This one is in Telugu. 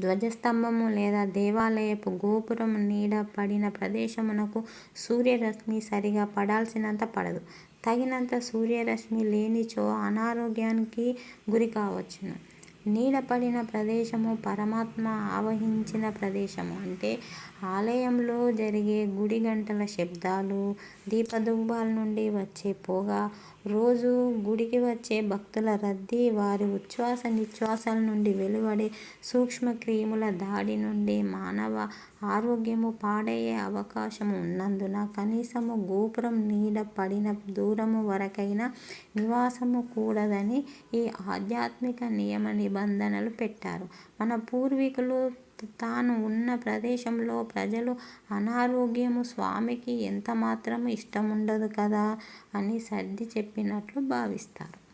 ధ్వజస్తంభము లేదా దేవాలయపు గోపురం నీడ పడిన ప్రదేశమునకు సూర్యరశ్మి సరిగా పడాల్సినంత పడదు. తగినంత సూర్యరశ్మి లేనిచో అనారోగ్యానికి గురి కావచ్చును నీడపడిన ప్రదేశము పరమాత్మ ఆవహించిన ప్రదేశము. అంటే ఆలయంలో జరిగే గుడి గంటల శబ్దాలు, దీపధూపాల నుండి వచ్చే పొగ, రోజూ గుడికి వచ్చే భక్తుల రద్దీ, వారి ఉచ్ఛ్వాస నిశ్వాసాల నుండి వెలువడే సూక్ష్మక్రిముల దాడి నుండి మానవ ఆరోగ్యము పాడయ్యే అవకాశము ఉన్నందున కనీసము గోపురం నీడ పడిన దూరము వరకైనా నివాసము కూడదని ఈ ఆధ్యాత్మిక నియమ నిబంధనలు పెట్టారు. మన పూర్వీకులు తాను ఉన్న ప్రదేశంలో ప్రజలు అనారోగ్యము స్వామికి ఎంతమాత్రమూ ఇష్టముండదు కదా అని సర్ది చెప్పినట్లు భావిస్తారు.